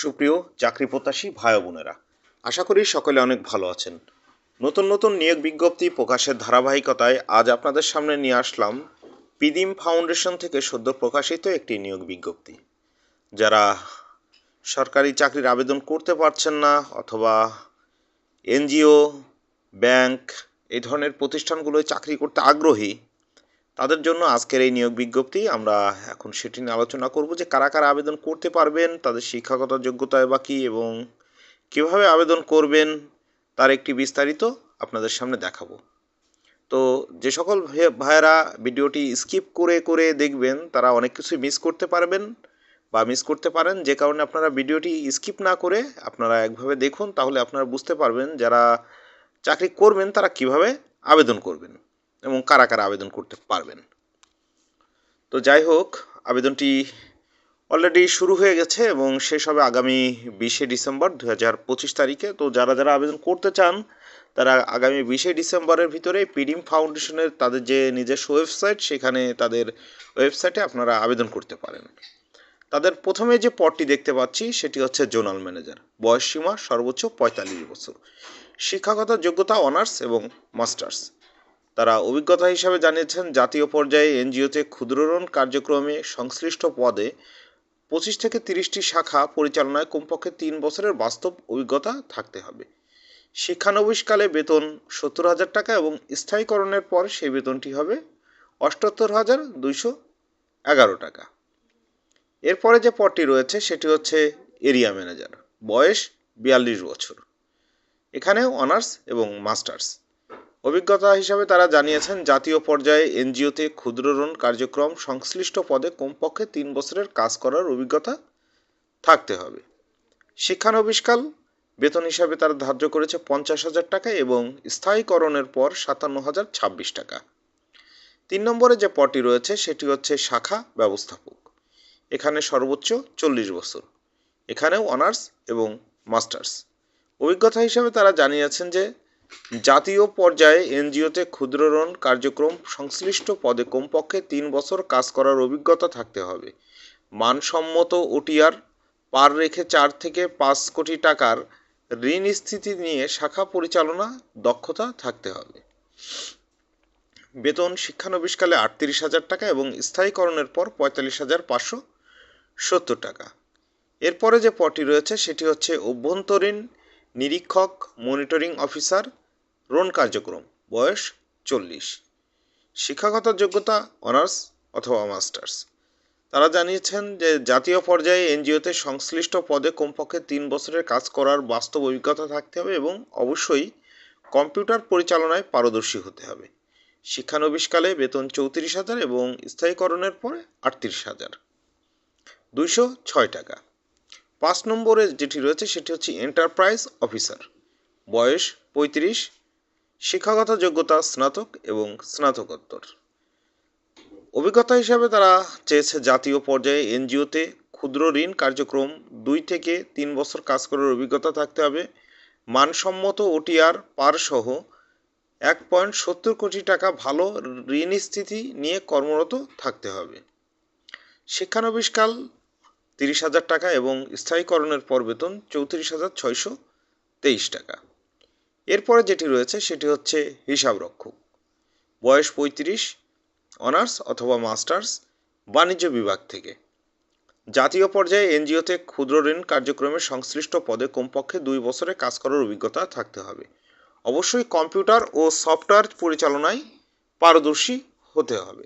সুপ্রিয় চাকরি প্রত্যাশী ভাই বোনেরা, আশা করি সকলে অনেক ভালো আছেন। নতুন নতুন নিয়োগ বিজ্ঞপ্তি প্রকাশের ধারাবাহিকতায় আজ আপনাদের সামনে নিয়ে আসলাম পিদিম ফাউন্ডেশন থেকে সদ্য প্রকাশিত একটি নিয়োগ বিজ্ঞপ্তি। যারা সরকারি চাকরির আবেদন করতে পারছেন না অথবা এনজিও, ব্যাংক এই ধরনের প্রতিষ্ঠানগুলোয় চাকরি করতে আগ্রহী তাদের জন্য আজকের এই নিয়োগ বিজ্ঞপ্তি। আমরা এখন সেটি নিয়ে আলোচনা করব যে কারা কারা আবেদন করতে পারবেন, তাদের শিক্ষাগত যোগ্যতা বা কী এবং কীভাবে আবেদন করবেন তার একটি বিস্তারিত আপনাদের সামনে দেখাবো। তো যে সকল ভাই- ভাইয়েরা ভিডিওটি স্কিপ করে করে দেখবেন, তারা অনেক কিছুই মিস করতে পারবেন বা মিস করতে পারেন। যে কারণে আপনারা ভিডিওটি স্কিপ না করে আপনারা একভাবে দেখুন, তাহলে আপনারা বুঝতে পারবেন যারা চাকরি করবেন তারা কীভাবে আবেদন করবেন। এবং কারা কারা আবেদন করতে পারবেন। তো যাই হোক আবেদনটি অলরেডি শুরু হয়ে গেছে এবং শেষ হবে আগামী বিশে ডিসেম্বর দু হাজার পঁচিশ তারিখে। তো যারা যারা আবেদন করতে চান, তারা আগামী বিশে ডিসেম্বরের ভিতরে পিডিম ফাউন্ডেশনের তাদের যে নিজস্ব ওয়েবসাইট, সেখানে তাদের ওয়েবসাইটে আপনারা আবেদন করতে পারেন। তাদের প্রথমে যে পদটি দেখতে পাচ্ছি, সেটি হচ্ছে জোনাল ম্যানেজার। বয়স সীমা সর্বোচ্চ পঁয়তাল্লিশ বছর। শিক্ষাগত যোগ্যতা অনার্স এবং মাস্টার্স। তারা অভিজ্ঞতা হিসাবে জানিয়েছেন, জাতীয় পর্যায়ে এনজিওতে ক্ষুদ্র ঋণ কার্যক্রমে সংশ্লিষ্ট পদে পঁচিশ থেকে তিরিশটি শাখা পরিচালনায় কমপক্ষে তিন বছরের বাস্তব অভিজ্ঞতা থাকতে হবে। শিক্ষানবিশকালে বেতন সত্তর হাজার টাকা এবং স্থায়ীকরণের পর সেই বেতনটি হবে অষ্টাত্তর হাজার দুইশো এগারো টাকা। এরপরে যে পদটি রয়েছে, সেটি হচ্ছে এরিয়া ম্যানেজার। বয়স বিয়াল্লিশ বছর। এখানেও অনার্স এবং মাস্টার্স। অভিজ্ঞতা হিসাবে তারা জানিয়েছেন, জাতীয় পর্যায়ে এনজিওতে ক্ষুদ্র ঋণ কার্যক্রম সংশ্লিষ্ট পদে কমপক্ষে তিন বছরের কাজ করার অভিজ্ঞতা থাকতে হবে। শিক্ষানবিষ্কাল বেতন হিসাবে তারা ধার্য করেছে পঞ্চাশ হাজার টাকা এবং স্থায়ীকরণের পর সাতান্ন হাজার ছাব্বিশ টাকা। তিন নম্বরে যে পদটি রয়েছে, সেটি হচ্ছে শাখা ব্যবস্থাপক। এখানে সর্বোচ্চ চল্লিশ বছর। এখানেও অনার্স এবং মাস্টার্স। অভিজ্ঞতা হিসাবে তারা জানিয়েছেন যে জাতীয় পর্যায়ে এনজিওতে ক্ষুদ্র ঋণ কার্যক্রম সংশ্লিষ্ট পদে কমপক্ষে তিন বছর কাজ করার অভিজ্ঞতা থাকতে হবে। মানসম্মত ওটিআর পার রেখে চার থেকে পাঁচ কোটি টাকার ঋণ স্থিতি নিয়ে শাখা পরিচালনা দক্ষতা থাকতে হবে। বেতন শিক্ষানবিশকালে আটত্রিশ হাজার টাকা এবং স্থায়ীকরণের পর পঁয়তাল্লিশ হাজার পাঁচশো সত্তর টাকা। এরপরে যে পদটি রয়েছে, সেটি হচ্ছে অভ্যন্তরীণ নিরীক্ষক মনিটরিং অফিসার রোন কার্যক্রম, বয়স চল্লিশ। শিক্ষাগত যোগ্যতা অনার্স অথবা মাস্টার্স তারা জানিয়েছেন যে জাতীয় পর্যায়ে এনজিওতে সংশ্লিষ্ট পদে কমপক্ষে তিন বছরের কাজ করার বাস্তব অভিজ্ঞতা থাকতে হবে এবং অবশ্যই কম্পিউটার পরিচালনায় পারদর্শী হতে হবে। শিক্ষানবিশকালে বেতন চৌত্রিশ হাজার এবং স্থায়ীকরণের পরে আটত্রিশ হাজার। দুইশো ছয় টাকা। পাঁচ নম্বরে যেটি রয়েছে সেটি হচ্ছে এন্টারপ্রাইজ অফিসার বয়স পঁয়ত্রিশ, শিক্ষাগত যোগ্যতা স্নাতক এবং স্নাতকোত্তর। অভিজ্ঞতা হিসাবে তারা চেয়েছে জাতীয় পর্যায়ে এনজিওতে ক্ষুদ্র ঋণ কার্যক্রম দুই থেকে তিন বছর কাজ করার অভিজ্ঞতা থাকতে হবে। মানসম্মত ওটিআর পার সহ এক পয়েন্ট সত্তর কোটি টাকা ভালো ঋণ স্থিতি নিয়ে কর্মরত থাকতে হবে। শিক্ষানবিশকাল তিরিশ হাজার টাকা এবং স্থায়ীকরণের পর বেতন চৌত্রিশ হাজার ছয়শো তেইশ টাকা। এরপরে যেটি রয়েছে সেটি হচ্ছে হিসাবরক্ষক। বয়স পঁয়ত্রিশ, অনার্স অথবা মাস্টার্স, বাণিজ্য বিভাগ থেকে। জাতীয় পর্যায়ে এনজিওতে ক্ষুদ্র ঋণ কার্যক্রমে সংশ্লিষ্ট পদে কমপক্ষে দুই বছরে কাজ করার অভিজ্ঞতা থাকতে হবে। অবশ্যই কম্পিউটার ও সফটওয়্যার পরিচালনায় পারদর্শী হতে হবে।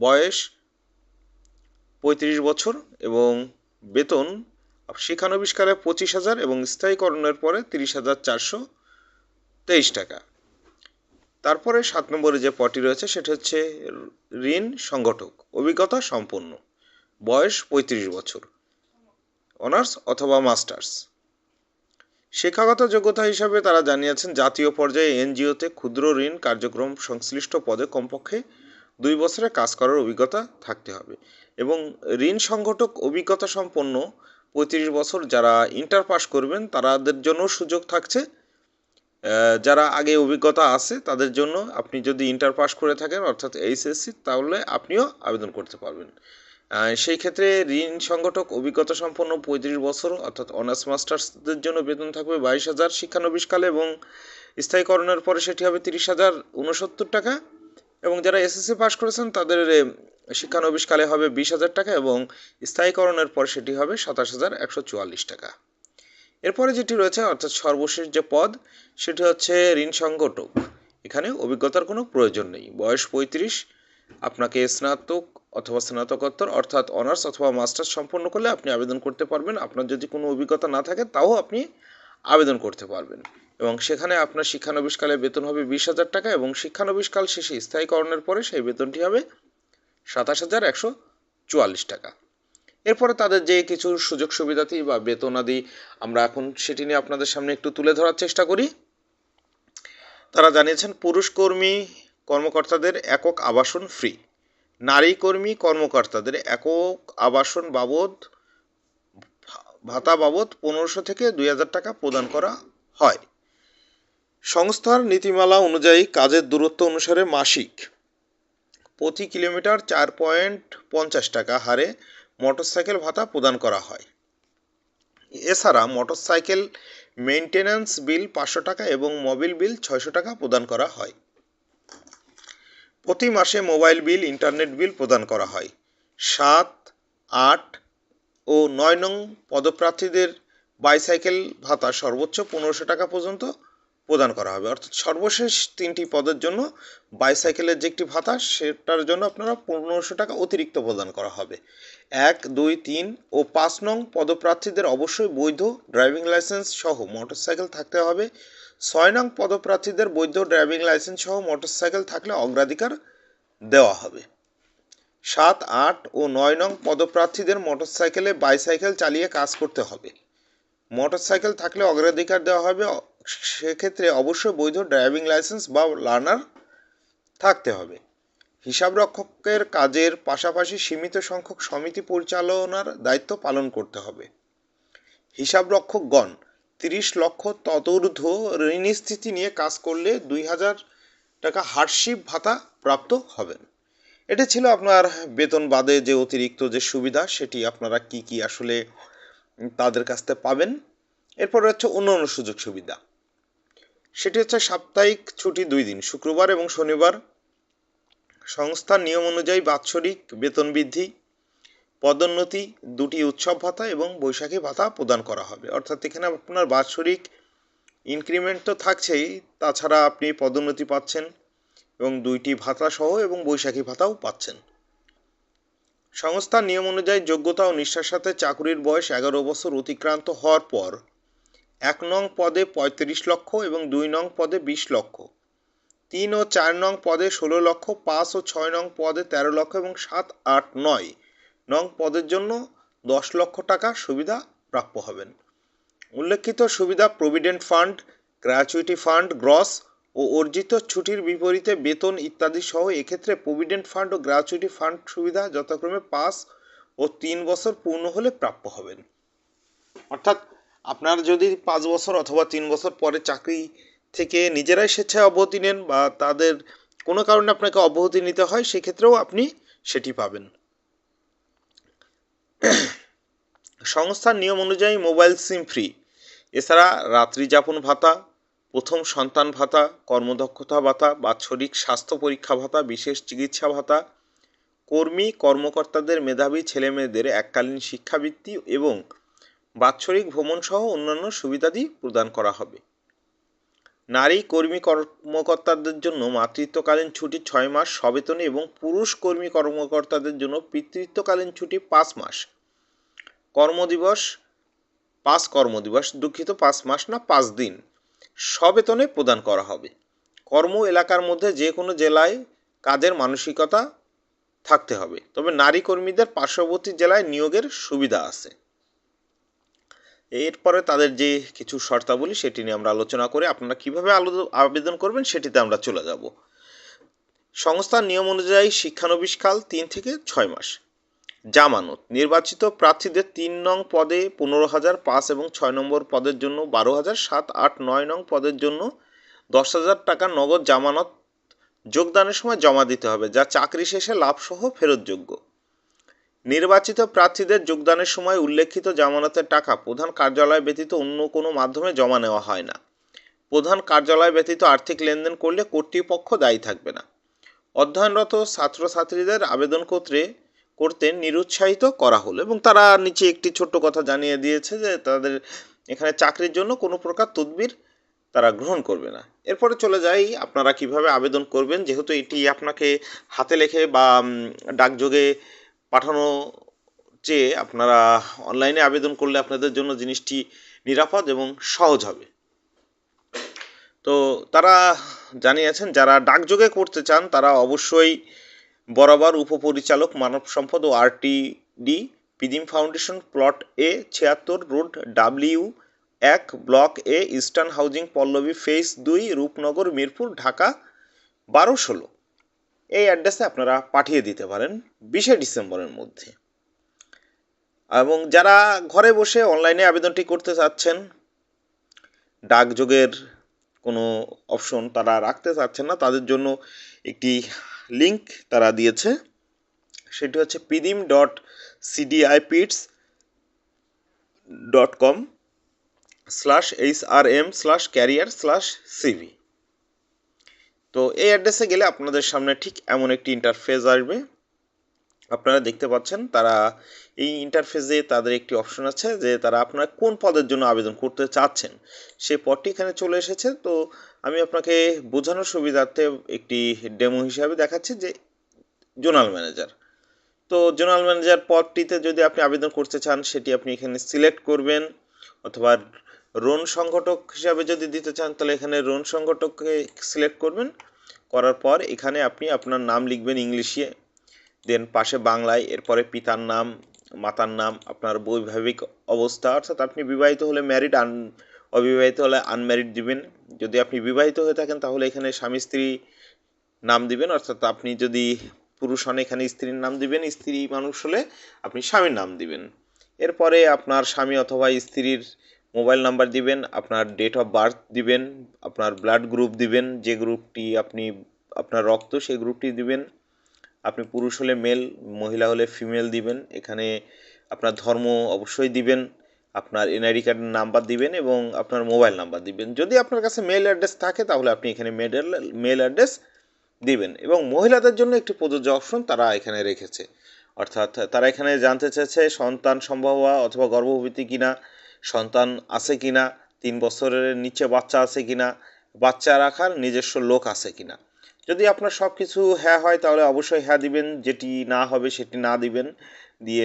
বয়স পঁয়ত্রিশ বছর এবং বেতন শিক্ষানবিষ্কারে পঁচিশ হাজার এবং স্থায়ীকরণের পরে তিরিশ হাজার চারশো তেইশ টাকা। তারপরে সাত নম্বরে যে পটি রয়েছে, সেটা হচ্ছে ঋণ সংগঠক। অভিজ্ঞতা সম্পন্ন বয়স পঁয়ত্রিশ বছর। অনার্স অথবা মাস্টার্স। শিক্ষাগত যোগ্যতা হিসাবে তারা জানিয়েছেন, জাতীয় পর্যায়ে এনজিওতে ক্ষুদ্র ঋণ কার্যক্রম সংশ্লিষ্ট পদে কমপক্ষে দুই বছরে কাজ করার অভিজ্ঞতা থাকতে হবে। এবং ঋণ সংগঠক অভিজ্ঞতা সম্পন্ন পঁয়ত্রিশ বছর যারা ইন্টার পাস করবেন, তাদের জন্য সুযোগ থাকছে। যারা আগে অভিজ্ঞতা আছে, তাদের জন্য আপনি যদি ইন্টার পাস করে থাকেন, অর্থাৎ এইচএসসি তাহলে আপনিও আবেদন করতে পারবেন। সেই ক্ষেত্রে ঋণ সংগঠক অভিজ্ঞতা সম্পন্ন পঁয়ত্রিশ বছর, অর্থাৎ অনার্স মাস্টার্সদের জন্য বেতন থাকবে বাইশ হাজার শিক্ষানবিশকালে এবং স্থায়ীকরণের পরে সেটি হবে তিরিশ হাজার উনসত্তর টাকা। এবং যারা এসএসসি পাস করেছেন, তাদের শিক্ষানবিশকালে হবে বিশ হাজার টাকা এবং স্থায়ীকরণের পর সেটি হবে সাতাশ হাজার একশো চুয়াল্লিশ টাকা। এরপরে যেটি রয়েছে, অর্থাৎ সর্বশেষ যে পদ, সেটি হচ্ছে ঋণ সংগঠক এখানে অভিজ্ঞতার কোনো প্রয়োজন নেই। বয়স পঁয়ত্রিশ, আপনাকে স্নাতক অথবা স্নাতকোত্তর, অর্থাৎ অনার্স অথবা মাস্টার্স সম্পন্ন করলে আপনি আবেদন করতে পারবেন। আপনার যদি কোনো অভিজ্ঞতা না থাকে, তাও আপনি আবেদন করতে পারবেন। এবং সেখানে আপনার শিক্ষানবিশকালে বেতন হবে বিশ হাজার টাকা এবং শিক্ষানবিশকাল শেষে স্থায়ীকরণের পরে সেই বেতনটি হবে সাতাশ হাজার একশো চুয়াল্লিশ টাকা। এরপরে তাদের যে কিছু সুযোগ সুবিধাতি বা বেতনাদি আমরা এখন সেটি নিয়ে আপনাদের সামনে একটু তুলে ধরার চেষ্টা করি। তারা জানিয়েছেন, পুরুষ কর্মী কর্মকর্তাদের একক আবাসন ফ্রি। নারী কর্মী কর্মকর্তাদের একক আবাসন বাবদ, ভাতা বাবদ পনেরোশো থেকে দুই হাজার টাকা প্রদান করা হয়। সংস্থার নীতিমালা অনুযায়ী কাজের দূরত্ব অনুসারে মাসিক প্রতি কিলোমিটার চার পয়েন্ট পঞ্চাশ টাকা হারে মোটরসাইকেল ভাতা প্রদান করা হয়। এছাড়া মোটরসাইকেল মেইনটেন্যান্স বিল পাঁচশো টাকা এবং মোবিল বিল ছয়শো টাকা প্রদান করা হয়। প্রতি মাসে মোবাইল বিল, ইন্টারনেট বিল প্রদান করা হয়। সাত, আট ও নয় নং পদপ্রার্থীদের বাইসাইকেল ভাতা সর্বোচ্চ পনেরোশো টাকা পর্যন্ত প্রদান করা হবে। অর্থাৎ সর্বশেষ তিনটি পদের জন্য বাইসাইকেলের যে একটি ভাতা, সেটার জন্য আপনারা পনেরোশো টাকা অতিরিক্ত প্রদান করা হবে। এক, দুই, তিন ও পাঁচ নং পদপ্রার্থীদের অবশ্যই বৈধ ড্রাইভিং লাইসেন্স সহ মোটরসাইকেল থাকতে হবে। ছয় নং পদপ্রার্থীদের বৈধ ড্রাইভিং লাইসেন্স সহ মোটরসাইকেল থাকলে অগ্রাধিকার দেওয়া হবে। সাত, আট ও নয় নং পদপ্রার্থীদের মোটরসাইকেলে বাইসাইকেল চালিয়ে কাজ করতে হবে। মোটরসাইকেল থাকলে অগ্রাধিকার দেওয়া হবে সেক্ষেত্রে অবশ্যই বৈধ ড্রাইভিং লাইসেন্স বা লার্নার থাকতে হবে। হিসাবরক্ষকের কাজের পাশাপাশি সীমিত সংখ্যক সমিতি পরিচালনার দায়িত্ব পালন করতে হবে। হিসাবরক্ষকগণ তিরিশ লক্ষ ততূর্ধ্ব ঋণী স্থিতি নিয়ে কাজ করলে দুই হাজার টাকা হার্ডশিপ ভাতা প্রাপ্ত হবেন। এটা ছিল আপনার বেতন বাদে যে অতিরিক্ত যে সুবিধা, সেটি আপনারা কি কি আসলে তাদের কাছ থেকে পাবেন। এরপরে হচ্ছে অন্য অন্য সুযোগ সুবিধা। সেটি হচ্ছে সাপ্তাহিক ছুটি দুই দিন, শুক্রবার এবং শনিবার। সংস্থার নিয়ম অনুযায়ী বাৎসরিক বেতন বৃদ্ধি, পদোন্নতি, দুটি উৎসব ভাতা এবং বৈশাখী ভাতা প্রদান করা হবে। অর্থাৎ এখানে আপনার বাৎসরিক ইনক্রিমেন্ট তো থাকছেই, তাছাড়া আপনি পদোন্নতি পাচ্ছেন এবং দুইটি ভাতা সহ এবং বৈশাখী ভাতাও পাচ্ছেন। সংস্থার নিয়ম অনুযায়ী যোগ্যতা ও নিষ্ঠার সাথে চাকুরির বয়স এগারো বছর অতিক্রান্ত হওয়ার পর এক নং পদে পঁয়ত্রিশ লক্ষ এবং দুই নং পদে বিশ লক্ষ। তিন ও চার নং পদে ষোলো লক্ষ, পাঁচ ও ছয় নং পদে তেরো লক্ষ এবং সাত, আট, নয় নং পদের জন্য দশ লক্ষ টাকা সুবিধা প্রাপ্য হবেন। উল্লেখিত সুবিধা provident fund, gratuity fund, gross ও অর্জিত ছুটির বিপরীতে বেতন ইত্যাদি সহ এক্ষেত্রে প্রভিডেন্ট ফান্ড ও গ্র্যাচুইটি ফান্ড সুবিধা যথাক্রমে পাঁচ ও তিন বছর পূর্ণ হলে প্রাপ্য হবেন। অর্থাৎ আপনার যদি পাঁচ বছর অথবা তিন বছর পরে চাকরি থেকে নিজেরাই স্বেচ্ছায় অব্যাহতি নেন বা তাদের কোনো কারণে আপনাকে অব্যাহতি নিতে হয়, সেক্ষেত্রেও আপনি সেটি পাবেন। সংস্থার নিয়ম অনুযায়ী মোবাইল সিম ফ্রি। এছাড়া রাত্রি যাপন ভাতা, প্রথম সন্তান ভাতা, কর্মদক্ষতা ভাতা বাৎসরিক স্বাস্থ্য পরীক্ষা ভাতা, বিশেষ চিকিৎসা ভাতা, কর্মী, কর্মকর্তাদের মেধাবী ছেলেমেয়েদের এককালীন শিক্ষাবৃত্তি এবং বাৎসরিক ভ্রমণ সহ অন্যান্য সুবিধাদি প্রদান করা হবে। নারী কর্মী কর্মকর্তাদের জন্য মাতৃত্বকালীন ছুটি ছয় মাস, সবেতনে এবং পুরুষ কর্মী কর্মকর্তাদের জন্য পিতৃত্বকালীন ছুটি পাঁচ মাস। কর্মদিবস পাঁচ কর্মদিবস, দুঃখিত পাঁচ মাস না পাঁচ দিন। সবেতনে প্রদান করা হবে। কর্ম এলাকার মধ্যে যে কোনো জেলায় কাজের মানসিকতা থাকতে হবে। তবে নারী কর্মীদের পার্শ্ববর্তী জেলায় নিয়োগের সুবিধা আছে। এরপরে তাদের যে কিছু শর্তাবলী সেটি নিয়ে আমরা আলোচনা করে আপনারা কীভাবে আবেদন করবেন সেটিতে আমরা চলে যাব। সংস্থার নিয়ম অনুযায়ী শিক্ষানবিশকাল তিন থেকে ছয় মাস। জামানত। নির্বাচিত প্রার্থীদের তিন নং পদে পনেরো হাজার পাঁচ এবং ছয় নম্বর পদের জন্য বারো হাজার সাত, আট, নয় নং পদের জন্য দশ হাজার টাকা নগদ জামানত যোগদানের সময় জমা দিতে হবে, যা চাকরি শেষে লাভসহ ফেরতযোগ্য। নির্বাচিত প্রার্থীদের যোগদানের সময় উল্লেখিত জামানতের টাকা প্রধান কার্যালয় ব্যতীত অন্য কোনো মাধ্যমে জমা নেওয়া হয় না। প্রধান কার্যালয় ব্যতীত আর্থিক লেনদেন করলে কর্তৃপক্ষ দায়ী থাকবে না। অধ্যয়নরত ছাত্রছাত্রীদের আবেদন করতে করতে নিরুৎসাহিত করা হলো এবং তারা নিচে একটি ছোট্ট কথা জানিয়ে দিয়েছে যে তাদের এখানে চাকরির জন্য কোনো প্রকার তদবির তারা গ্রহণ করবে না। এরপরে চলে যাই, আপনারা কীভাবে আবেদন করবেন? যেহেতু এটি আপনাকে হাতে লেখে বা ডাকযোগে পাঠানো চেয়ে আপনারা অনলাইনে আবেদন করলে আপনাদের জন্য জিনিসটি নিরাপদ এবং সহজ হবে। তো তারা জানিয়েছেন, যারা ডাকযোগে করতে চান, তারা অবশ্যই বরাবর উপপরিচালক মানব সম্পদ ও RTD Pidim foundation plot A ছিয়াত্তর রোড ডাব্লিউ এক block A eastern housing Pallabi phase দুই রূপনগর মিরপুর ঢাকা বারো ষোলো। এই অ্যাড্রেসে আপনারা পাঠিয়ে দিতে পারেন বিশে ডিসেম্বরের মধ্যে। এবং যারা ঘরে বসে অনলাইনে আবেদনটি করতে চাচ্ছেন ডাকযোগের কোনো অপশন তারা রাখতে চাচ্ছেন না, তাদের জন্য একটি লিংক তারা দিয়েছে। সেটি হচ্ছে Pidim dot CDI pits dot com slash H R M slash career slash CV তো এই অ্যাড্রেসে গেলে আপনাদের সামনে ঠিক এমন একটি ইন্টারফেস আসবে। আপনারা দেখতে পাচ্ছেন তারা এই ইন্টারফেসে তাদের একটি অপশন আছে যে তারা আপনারা কোন পদের জন্য আবেদন করতে চাচ্ছেন। সেই পদটি এখানে চলে এসেছে। তো আমি আপনাকে বোঝানোর সুবিধার্থে একটি ডেমো হিসাবে দেখাচ্ছি যে জোনাল ম্যানেজার। তো জোনাল ম্যানেজার পদটিতে যদি আপনি আবেদন করতে চান, সেটি আপনি এখানে সিলেক্ট করবেন অথবা রোন সংগঠক হিসাবে যদি দিতে চান, তাহলে এখানে রোন সংগঠককে সিলেক্ট করবেন। করার পর এখানে আপনি আপনার নাম লিখবেন ইংলিশে, দেন পাশে বাংলায়, এরপরে পিতার নাম, মাতার নাম, আপনার বৈবাহিক অবস্থা, অর্থাৎ আপনি বিবাহিত হলে ম্যারিড আন, অবিবাহিত হলে আনম্যারিড দিবেন। যদি আপনি বিবাহিত হয়ে থাকেন, তাহলে এখানে স্বামী স্ত্রী নাম দিবেন, অর্থাৎ আপনি যদি পুরুষ হন, এখানে স্ত্রীর নাম দিবেন, স্ত্রী মানুষ হলে আপনি স্বামীর নাম দিবেন। এরপরে আপনার স্বামী অথবা স্ত্রীর মোবাইল নাম্বার দিবেন, আপনার ডেট অফ বার্থ দিবেন, আপনার ব্লাড গ্রুপ দিবেন, যে গ্রুপটি আপনি, আপনার রক্ত, সেই গ্রুপটি দিবেন। আপনি পুরুষ হলে মেল মহিলা হলে ফিমেল দিবেন। এখানে আপনার ধর্ম অবশ্যই দিবেন, আপনার এনআইডি কার্ডের নাম্বার দিবেন এবং আপনার মোবাইল নাম্বার দিবেন। যদি আপনার কাছে মেল অ্যাড্রেস থাকে, তাহলে আপনি এখানে মেডেল মেল অ্যাড্রেস দিবেন এবং মহিলাদের জন্য একটি প্রযোজ্য অপশন তারা এখানে রেখেছে। অর্থাৎ তারা এখানে জানতে চেয়েছে সন্তান সম্ভব হওয়া অথবা গর্ভবতী কিনা। সন্তান আছে কি না তিন বছরের নিচে বাচ্চা আছে কি না বাচ্চা রাখার নিজস্ব লোক আছে কিনা। যদি আপনার সব কিছু হ্যাঁ হয়, তাহলে অবশ্যই হ্যাঁ দিবেন, যেটি না হবে সেটি না দিবেন, দিয়ে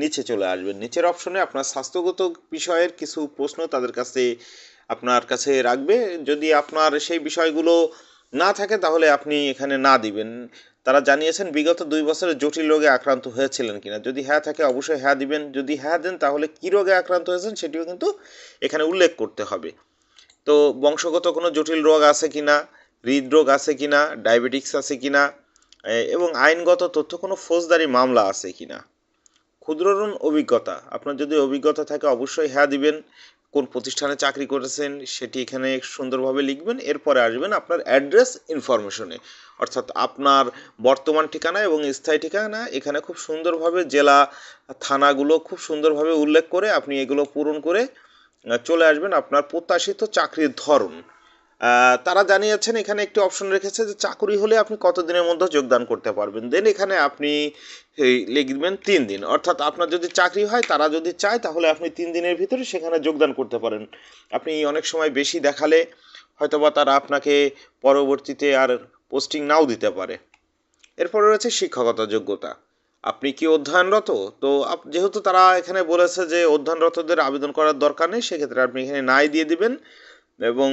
নিচে চলে আসবেন। নিচের অপশনে আপনার স্বাস্থ্যগত বিষয়ের কিছু প্রশ্ন তাদের কাছে, আপনার কাছে রাখবে। যদি আপনার সেই বিষয়গুলো না থাকে, তাহলে আপনি এখানে না দিবেন। তারা জানিয়েছেন বিগত দুই বছরে জটিল রোগে আক্রান্ত হয়েছিলেন কিনা। যদি হ্যাঁ থাকে অবশ্যই হ্যাঁ দিবেন। যদি হ্যাঁ দেন তাহলে কী রোগে আক্রান্ত হয়েছেন সেটিও কিন্তু এখানে উল্লেখ করতে হবে। তো বংশগত কোনো জটিল রোগ আছে কিনা হৃদরোগ আছে কিনা ডায়াবেটিক্স আছে কিনা এ, এবং আইনগত তথ্য কোনো ফৌজদারি মামলা আছে কিনা। ক্ষুদ্র ঋণ অভিজ্ঞতা আপনার যদি অভিজ্ঞতা থাকে অবশ্যই হ্যাঁ দিবেন। কোন প্রতিষ্ঠানে চাকরি করেছেন সেটি এখানে সুন্দরভাবে লিখবেন, এরপরে আসবেন আপনার অ্যাড্রেস ইনফরমেশনে অর্থাৎ আপনার বর্তমান ঠিকানা এবং স্থায়ী ঠিকানা, এখানে খুব সুন্দরভাবে জেলা থানাগুলো খুব সুন্দরভাবে উল্লেখ করে আপনি এগুলো পূরণ করে চলে আসবেন আপনার প্রত্যাশিত চাকরির ধরন। তারা জানিয়েছেন, এখানে একটি অপশন রেখেছে যে চাকুরি হলে আপনি কতদিনের মধ্যে যোগদান করতে পারবেন। দেন এখানে আপনি লিখবেন তিন দিন। অর্থাৎ আপনার যদি চাকরি হয়, তারা যদি চায়, তাহলে আপনি তিন দিনের ভিতরে সেখানে যোগদান করতে পারেন। আপনি অনেক সময় বেশি দেখালে হয়তোবা তারা আপনাকে পরবর্তীতে আর পোস্টিং নাও দিতে পারে। এরপরে রয়েছে শিক্ষকতা যোগ্যতা। আপনি কি অধ্যয়নরত? তো যেহেতু তারা এখানে বলেছে যে অধ্যয়নরতদের আবেদন করার দরকার নেই, সেক্ষেত্রে আপনি এখানে নাই দিয়ে দিবেন এবং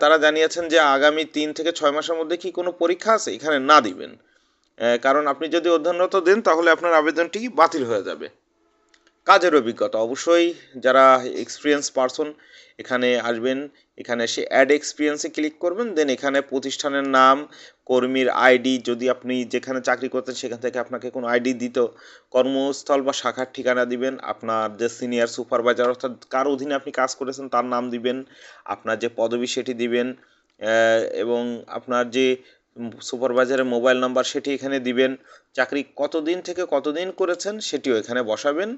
তারা জানিয়েছেন যে আগামী তিন থেকে ছয় মাসের মধ্যে কি কোনো পরীক্ষা আছে? এখানে না দিবেন। কারণ আপনি যদি অধ্যয়নরত দেন, তাহলে আপনার আবেদনটি বাতিল হয়ে যাবে। কাজের অভিজ্ঞতা। অবশ্যই যারা এক্সপিরিয়েন্স পারসন এখানে আসবেন, এখানে এসে অ্যাড এক্সপিরিয়েন্সে ক্লিক করবেন দেন এখানে প্রতিষ্ঠানের নাম, কর্মীর আইডি যদি আপনি যেখানে চাকরি করতেন সেখান থেকে আপনাকে কোনো আইডি দিত, কর্মস্থল বা শাখার ঠিকানা দিবেন, আপনার যে সিনিয়র সুপারভাইজার অর্থাৎ কার অধীনে আপনি কাজ করেছেন তার নাম দিবেন, আপনার যে পদবি সেটি দিবেন এবং আপনার যে সুপারভাইজারের মোবাইল নাম্বার সেটি এখানে দিবেন, চাকরি কতদিন থেকে কতদিন করেছেন সেটিও এখানে বসাবেন।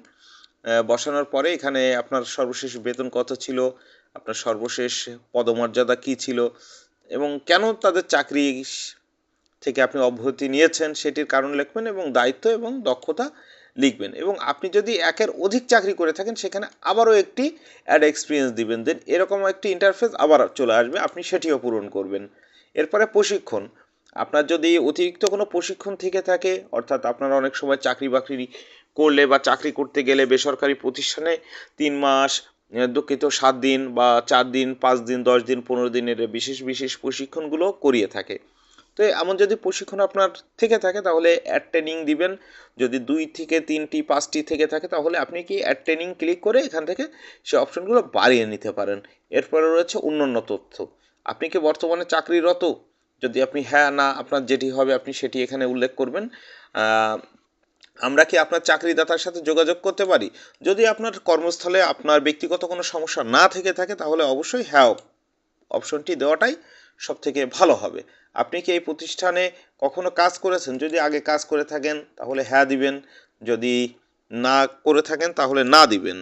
বসানোর পরে এখানে আপনার সর্বশেষ বেতন কত ছিল? আপনার সর্বশেষ পদমর্যাদা কী ছিল? এবং কেন তাদের চাকরি থেকে আপনি অব্যাহতি নিয়েছেন সেটির কারণ লিখবেন এবং দায়িত্ব এবং দক্ষতা লিখবেন। এবং আপনি যদি একের অধিক চাকরি করে থাকেন, সেখানে আবারও একটি অ্যাড এক্সপিরিয়েন্স দিবেন। দেন এরকম একটি ইন্টারফেস আবার চলে আসবে, আপনি সেটিও পূরণ করবেন। এরপরে প্রশিক্ষণ। আপনার যদি অতিরিক্ত কোনো প্রশিক্ষণ থেকে থাকে, অর্থাৎ আপনারা অনেক সময় চাকরি বাকরি করলে বা চাকরি করতে গেলে বেসরকারি প্রতিষ্ঠানে তিন মাস দুঃখিত সাত দিন বা চার দিন, পাঁচ দিন, দশ দিন, পনেরো দিনের বিশেষ বিশেষ প্রশিক্ষণগুলো করিয়ে থাকে। তো এমন যদি প্রশিক্ষণ আপনার থেকে থাকে, তাহলে অ্যাড ট্রেনিং দিবেন। যদি দুই থেকে তিনটি, পাঁচটি থেকে থাকে, তাহলে আপনি কি অ্যাড ট্রেনিং ক্লিক করে এখান থেকে সে অপশনগুলো বাড়িয়ে নিতে পারেন। এরপরে রয়েছে অন্যান্য তথ্য। আপনি কি বর্তমানে চাকরিরত? যদি আপনি হ্যাঁ না, আপনার যেটি হবে, আপনি সেটি এখানে উল্লেখ করবেন। আমরা কি আপনার চাকরিদাতার সাথে যোগাযোগ করতে পারি? যদি আপনার কর্মস্থলে আপনার ব্যক্তিগত কোনো সমস্যা না থেকে থাকে, তাহলে অবশ্যই হ্যাঁ অপশনটি দেওয়াটাই সব থেকে ভালো হবে। আপনি কি এই প্রতিষ্ঠানে কখনো কাজ করেছেন? যদি আগে কাজ করে থাকেন, তাহলে হ্যাঁ দিবেন। যদি না করে থাকেন, তাহলে না দিবেন।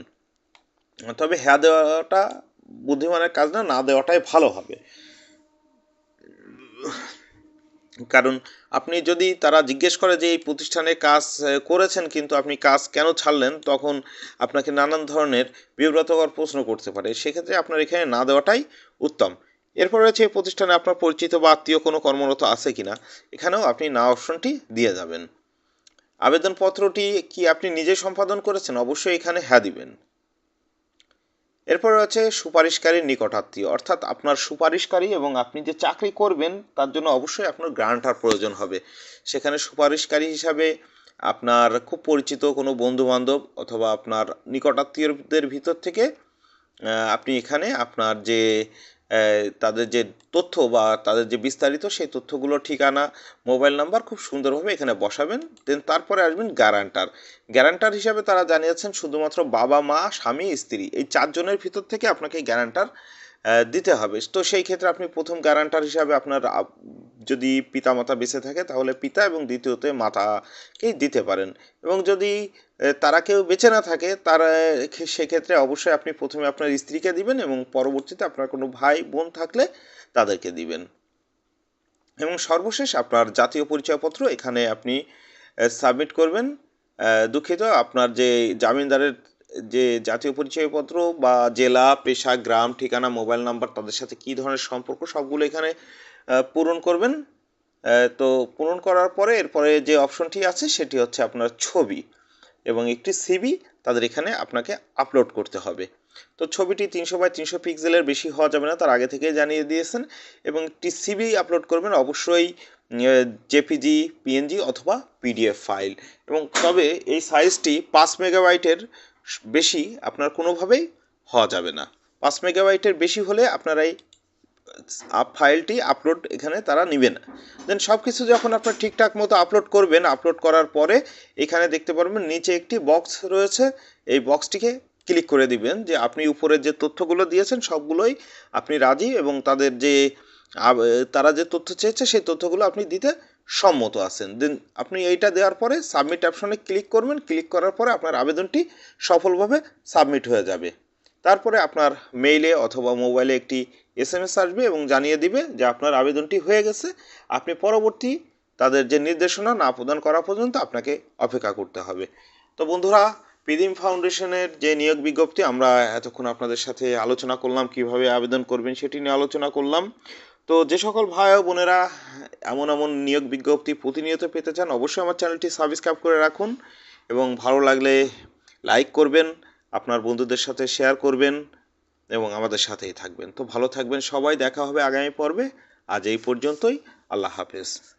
তবে হ্যাঁ দেওয়াটা বুদ্ধিমানের কাজ না না দেওয়াটাই ভালো হবে। কারণ আপনি যদি তারা জিজ্ঞেস করে যে এই প্রতিষ্ঠানে কাজ করেছেন কিন্তু আপনি কাজ কেন ছাড়লেন, তখন আপনাকে নানান ধরনের বিব্রতকর প্রশ্ন করতে পারে। সেক্ষেত্রে আপনার এখানে না দেওয়াটাই উত্তম। এরপর রয়েছে এই প্রতিষ্ঠানে আপনার পরিচিত বা আত্মীয় কোনো কর্মরত আছে কি না এখানেও আপনি না অপশনটি দিয়ে যাবেন। আবেদনপত্রটি কি আপনি নিজে সম্পাদন করেছেন? অবশ্যই এখানে হ্যাঁ দিবেন। এরপর রয়েছে সুপারিশকারী নিকটাত্মীয় অর্থাৎ আপনার সুপারিশকারী এবং আপনি যে চাকরি করবেন, তার জন্য অবশ্যই আপনার গ্রান্টার প্রয়োজন হবে। সেখানে সুপারিশকারী হিসাবে আপনার খুব পরিচিত কোনো বন্ধুবান্ধব অথবা আপনার নিকটাত্মীয়দের ভিতর থেকে আপনি এখানে আপনার যে তাদের যে তথ্য বা তাদের যে বিস্তারিত সেই তথ্যগুলো ঠিকানা, মোবাইল নাম্বার খুব সুন্দরভাবে এখানে বসাবেন। দেন তারপরে আসবেন গ্যারান্টার। গ্যারান্টার হিসাবে তারা জানিয়েছেন শুধুমাত্র বাবা, মা, স্বামী, স্ত্রী। এই চারজনের ভিতর থেকে আপনাকে গ্যারান্টার দিতে হবে। তো সেই ক্ষেত্রে আপনি প্রথম গ্যারান্টার হিসাবে আপনার যদি পিতা মাতা বেঁচে থাকে, তাহলে পিতা এবং দ্বিতীয়তে মাতাকেই দিতে পারেন। এবং যদি তারা কেউ বেঁচে না থাকে, তার সেক্ষেত্রে অবশ্যই আপনি প্রথমে আপনার স্ত্রীকে দিবেন এবং পরবর্তীতে আপনার কোনো ভাই, বোন থাকলে তাদেরকে দিবেন। এবং সর্বশেষ আপনার জাতীয় পরিচয়পত্র এখানে আপনি সাবমিট করবেন। দুঃখিত, আপনার যে জামিনদারের যে জাতীয় পরিচয়পত্র বা জেলা, পেশা, গ্রাম, ঠিকানা, মোবাইল নাম্বার, তাদের সাথে কী ধরনের সম্পর্ক, সবগুলো এখানে পূরণ করবেন। তো পূরণ করার পরে এরপরে যে অপশনটি আছে, সেটি হচ্ছে আপনার ছবি এবং একটি সিবি তাদের এখানে আপনাকে আপলোড করতে হবে। তো ছবিটি তিনশো বাই তিনশো পিক্সেলের বেশি হওয়া যাবে না, তার আগে থেকে জানিয়ে দিয়েছেন এবং একটি সিবি আপলোড করবেন অবশ্যই জেপিজি পিএনজি অথবা পিডিএফ ফাইল এবং তবে এই সাইজটি পাঁচ মেগাবাইটের বেশি আপনার কোনোভাবেই হওয়া যাবে না। পাঁচ মেগাবাইটের বেশি হলে আপনারা এই ফাইলটি আপলোড এখানে তারা নেবে না। দেন সব কিছু যখন আপনার ঠিকঠাক মতো আপলোড করবেন, আপলোড করার পরে এখানে দেখতে পারবেন নিচে একটি বক্স রয়েছে। এই বক্সটিকে ক্লিক করে দিবেন যে আপনি উপরের যে তথ্যগুলো দিয়েছেন সবগুলোই আপনি রাজি এবং তাদের যে তারা যে তথ্য চেয়েছে সেই তথ্যগুলো আপনি দিতে সম্মত আছেন। দেন আপনি এইটা দেওয়ার পরে সাবমিট অপশনে ক্লিক করবেন। ক্লিক করার পরে আপনার আবেদনটি সফলভাবে সাবমিট হয়ে যাবে। তারপরে আপনার মেইলে অথবা মোবাইলে একটি এস এম এস আসবে এবং জানিয়ে দিবে যে আপনার আবেদনটি হয়ে গেছে। আপনি পরবর্তী তাদের যে নির্দেশনা না প্রদান করা পর্যন্ত আপনাকে অপেক্ষা করতে হবে। তো বন্ধুরা পিদিম ফাউন্ডেশনের যে নিয়োগ বিজ্ঞপ্তি, আমরা এতক্ষণ আপনাদের সাথে আলোচনা করলাম, কীভাবে আবেদন করবেন সেটি নিয়ে আলোচনা করলাম। তো যে সকল ভাই ও বোনেরা এমন এমন নিয়োগ বিজ্ঞপ্তি প্রতিনিয়ত পেতে চান, অবশ্যই আমার চ্যানেলটি সাবস্ক্রাইব করে রাখুন এবং ভালো লাগলে লাইক করবেন, আপনার বন্ধুদের সাথে শেয়ার করবেন এবং আমাদের সাথেই থাকবেন। তো ভালো থাকবেন সবাই, দেখা হবে আগামী পর্বে। আজ এই পর্যন্তই, আল্লাহ হাফেজ।